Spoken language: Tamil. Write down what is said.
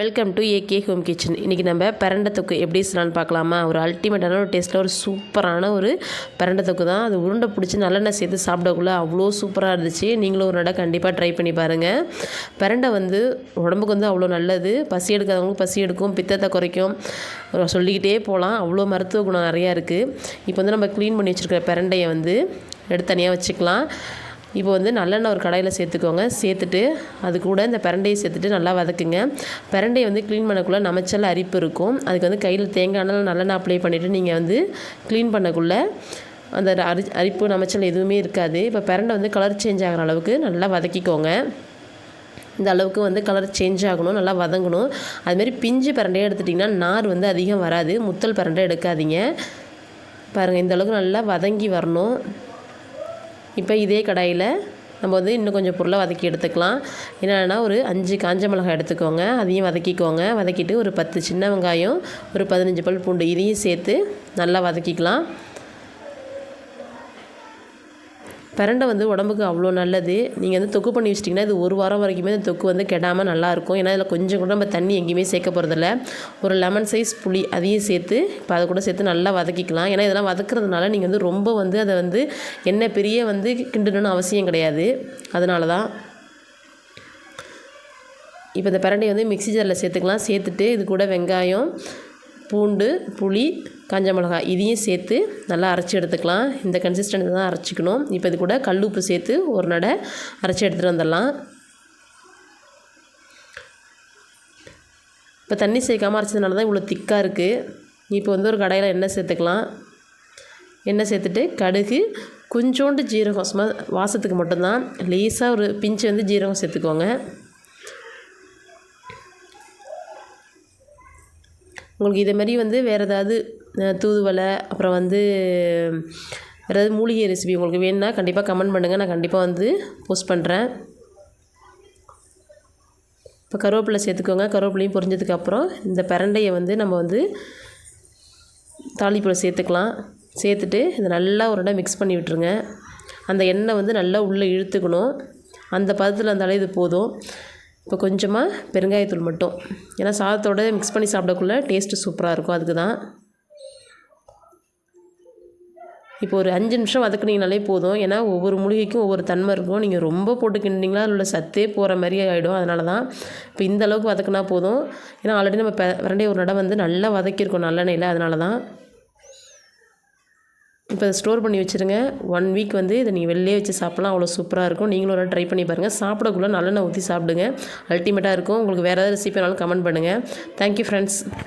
Welcome to AK home kitchen இன்றைக்கி நம்ம பரண்ட தொக்கு எப்படி செய்யலாம்னு பார்க்கலாமா? ஒரு அல்டிமேட்டான ஒரு டேஸ்ட்டில் ஒரு சூப்பரான ஒரு பிரண்டை தொக்கு தான். அது உருண்டை பிடிச்சி நல்லெண்ணெய் சேர்த்து சாப்பிடக்குள்ள அவ்வளோ சூப்பராக இருந்துச்சு. நீங்களும் ஒரு நடை கண்டிப்பாக ட்ரை பண்ணி பாருங்கள் பிரண்டை வந்து உடம்புக்கு வந்து அவ்வளோ நல்லது. பசி எடுக்காதவங்களுக்கு பசி எடுக்கும் பித்தத்தை குறைக்கும். சொல்லிக்கிட்டே போகலாம் அவ்வளோ மருத்துவ குணம் நிறையா இருக்குது இப்போ வந்து நம்ம க்ளீன் பண்ணி வச்சுருக்கிற பிரண்டையை வந்து எடுத்து தனியாக வச்சுக்கலாம். இப்போ வந்து நல்லெண்ணெய் ஒரு கடாயில் சேர்த்துக்கோங்க. சேர்த்துட்டு அது கூட இந்த பிரண்டையை சேர்த்துட்டு நல்லா வதக்குங்க. பிரண்டையை வந்து க்ளீன் பண்ணக்குள்ளே நமச்சல் அரிப்பு இருக்கும். அதுக்கு வந்து கையில் தேங்காய் எண்ணெய் நல்லெண்ணெய் அப்ளை பண்ணிவிட்டு நீங்கள் வந்து க்ளீன் பண்ணக்குள்ளே அந்த அரி அரிப்பு நமச்சல் எதுவுமே இருக்காது. இப்போ பிரண்டை வந்து கலர் சேஞ்ச் ஆகிற அளவுக்கு நல்லா வதக்கிக்கோங்க. இந்த அளவுக்கு வந்து கலர் சேஞ்ச் ஆகணும் நல்லா வதங்கணும். அதுமாரி பிஞ்சு பிரண்டையை எடுத்துட்டிங்கன்னா நார் வந்து அதிகம் வராது. முத்தல் பிரண்டை எடுக்காதீங்க. பாருங்கள் இந்த அளவுக்கு நல்லா வதங்கி வரணும். இப்போ இதே கடாயில் நம்ம வந்து இன்னும் கொஞ்சம் பொருளை வதக்கி எடுத்துக்கலாம். என்னென்னா ஒரு அஞ்சு காஞ்ச மிளகாய் எடுத்துக்கோங்க. அதையும் வதக்கிக்கோங்க. வதக்கிட்டு ஒரு பத்து சின்ன வெங்காயம் ஒரு பதினஞ்சு பல் பூண்டு இதையும் சேர்த்து நல்லா வதக்கிக்கலாம். பிரண்டை வந்து உடம்புக்கு அவ்வளோ நல்லது. நீங்கள் வந்து தொக்கு பண்ணி வச்சிட்டிங்கன்னா இது ஒரு வாரம் வரைக்குமே இந்த தொக்கு வந்து கெடாமல் நல்லாயிருக்கும் ஏன்னா இதில் கொஞ்சம் கூட நம்ம தண்ணி எங்கேயுமே சேர்க்க போகிறதில்ல ஒரு லெமன் சைஸ் புளி அதையும் சேர்த்து இப்போ அதை கூட சேர்த்து நல்லா வதக்கிக்கலாம். ஏன்னா இதெல்லாம் வதக்குறதுனால நீங்கள் வந்து ரொம்ப வந்து அதை வந்து என்ன பெரிய வந்து கிண்டணும்னு அவசியம் கிடையாது. அதனால தான் இப்போ இந்த பிரண்டையை வந்து மிக்சி ஜாரில் சேர்த்துக்கலாம். சேர்த்துட்டு இது கூட வெங்காயம் பூண்டு புளி காஞ்ச மிளகாய் இதையும் சேர்த்து நல்லா அரைச்சி எடுத்துக்கலாம். இந்த கன்சிஸ்டன்ட் தான் அரைச்சிக்கணும். இப்போ இது கூட கல் உப்பு சேர்த்து ஒரு நடை அரைச்சி எடுத்துகிட்டு வந்துடலாம். இப்போ தண்ணி சேர்க்காமல் அரைச்சதுனால தான் இவ்வளோ திக்காக இருக்குது இப்போ வந்து ஒரு கடையில் எண்ணெய் சேர்த்துக்கலாம். எண்ணெய் சேர்த்துட்டு கடுகு கொஞ்சோண்டு ஜீரகம் சும்மா வாசத்துக்கு மட்டும்தான். லேசாக ஒரு பிஞ்சு வந்து ஜீரகம் சேர்த்துக்கோங்க. உங்களுக்கு இதே வந்து வேறு ஏதாவது தூதுவளை அப்புறம் வந்து வேறு ஏதாவது மூலிகை ரெசிபி உங்களுக்கு வேணும்னா கண்டிப்பாக கமெண்ட் பண்ணுங்கள் நான் கண்டிப்பாக வந்து போஸ்ட் பண்ணுறேன் இப்போ கருவேப்பிலை சேர்த்துக்கோங்க. கருவேப்பிலையும் பொரிஞ்சதுக்கப்புறம் இந்த பிரண்டையை வந்து நம்ம வந்து தாளிப்பில் சேர்த்துக்கலாம். சேர்த்துட்டு இதை நல்லா ஒரு இடம் மிக்ஸ் பண்ணி விட்டுருங்க. அந்த எண்ணெய் வந்து நல்லா உள்ளே இழுத்துக்கணும். அந்த பதத்தில் இருந்தாலே இது போதும். இப்போ கொஞ்சமாக பெருங்காயத்தூள் மட்டும். ஏன்னா சாதத்தோடு மிக்ஸ் பண்ணி சாப்பிடக்குள்ள டேஸ்ட்டு சூப்பராக இருக்கும் அதுக்கு தான் இப்போ ஒரு அஞ்சு நிமிஷம் வதக்குனீங்கனாலே போதும். ஏன்னா ஒவ்வொரு மூலிகைக்கும் ஒவ்வொரு தன்மை இருக்கும். நீங்கள் ரொம்ப போட்டு கிண்டிங்களா அதில் சத்தே போகிற மாதிரி ஆகிடும் அதனால தான் இப்போ இந்த அளவுக்கு வதக்குனா போதும். ஏன்னா ஆல்ரெடி நம்ம பிரண்டை ஒரு நடம் வந்து நல்லா வதக்கியிருக்கோம் நல்லெண்ணெயில். அதனால தான் இப்போ அதை ஸ்டோர் பண்ணி வச்சுருங்க. ஒன் வீக் வந்து இதை நீங்கள் வெளிலே வச்சு சாப்பிட்லாம். அவ்வளோ சூப்பராக இருக்கும். நீங்களும் ஒரு ட்ரை பண்ணி பாருங்கள் சாப்பிடக்குள்ளே நல்லெண்ணெய் ஊற்றி சாப்பிடுங்க. அல்டிமேட்டாக இருக்கும். உங்களுக்கு வேறு ஏதாவது ரெசிபி வேணாலும் கமெண்ட் பண்ணுங்கள் தேங்க்யூ ஃப்ரெண்ட்ஸ்